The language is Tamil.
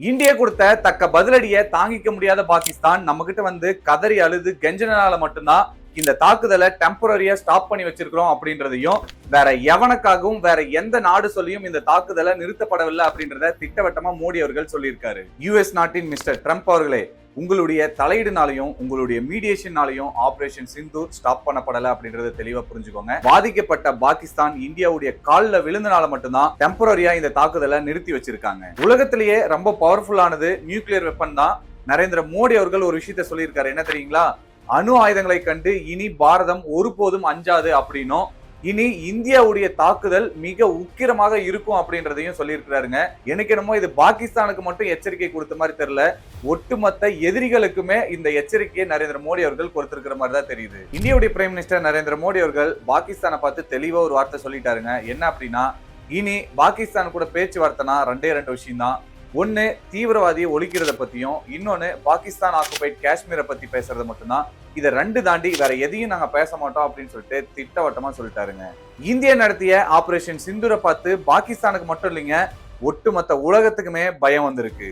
இந்தியா கொடுத்த தக்க பதிலடியை தாங்கிக்க முடியாத பாகிஸ்தான் நம்ம கிட்ட வந்து கதறி அழுது கெஞ்சனால மட்டும்தான் இந்த தாக்குதலை டெம்பரரியா ஸ்டாப் பண்ணி வச்சிருக்கிறோம் அப்படின்றதையும் வேற எவனுக்காகவும் வேற எந்த நாடு சொல்லியும் இந்த தாக்குதலை நிறுத்தப்படவில்லை அப்படின்றத திட்டவட்டமா மோடி அவர்கள் சொல்லியிருக்காரு. யுஎஸ் நாட்டின் மிஸ்டர் ட்ரம்ப் அவர்களே உங்களுடைய தலையீடுனாலையும் உங்களுடைய மீடியேஷன்னாலையும் ஆபரேஷன் சிந்தூர் ஸ்டாப் பண்ணப்படலை அப்படின்றத தெளிவாக புரிஞ்சுக்கோங்க. பாதிக்கப்பட்ட பாகிஸ்தான் இந்தியாவுடைய காலில் விழுந்தனால மட்டும்தான் டெம்பரரியா இந்த தாக்குதலை நிறுத்தி வச்சிருக்காங்க. உலகத்திலேயே ரொம்ப பவர்ஃபுல்லானது நியூக்ளியர் வெப்பன் தான். நரேந்திர மோடி அவர்கள் ஒரு விஷயத்த சொல்லியிருக்காரு. என்ன தெரியுங்களா? அணு ஆயுதங்களை கண்டு இனி பாரதம் ஒருபோதும் அஞ்சாது அப்படின்னும் இனி இந்தியாவுடைய தாக்குதல் மிக உக்கிரமாக இருக்கும் அப்படின்றதையும் சொல்லியிருக்கிறாருங்க. எனக்கு என்னமோ இது பாகிஸ்தானுக்கு மட்டும் எச்சரிக்கை கொடுத்த மாதிரி தெரியல. ஒட்டுமொத்த எதிரிகளுக்குமே இந்த எச்சரிக்கையை நரேந்திர மோடி அவர்கள் கொடுத்திருக்கிற மாதிரி தான் தெரியுது. இந்தியாவுடைய பிரைம் மினிஸ்டர் நரேந்திர மோடி அவர்கள் பாகிஸ்தானை பார்த்து தெளிவா ஒரு வார்த்தை சொல்லிட்டாருங்க. என்ன அப்படின்னா இனி பாகிஸ்தான் கூட பேச்சுவார்த்தைனா ரெண்டே ரெண்டு விஷயம் தான் ஒன்று தீவிரவாதியை ஒழிக்கிறத பற்றியும் இன்னொன்று பாகிஸ்தான் ஆக்குபைட் காஷ்மீரை பற்றி பேசுறது மட்டும்தான். இதை ரெண்டு தாண்டி வேற எதையும் நாங்கள் பேச மாட்டோம் அப்படின்னு சொல்லிட்டு திட்டவட்டமாக சொல்லிட்டாருங்க. இந்தியா நடத்திய ஆபரேஷன் சிந்துரை பார்த்து பாகிஸ்தானுக்கு மட்டும் இல்லைங்க ஒட்டுமொத்த உலகத்துக்குமே பயம் வந்திருக்கு.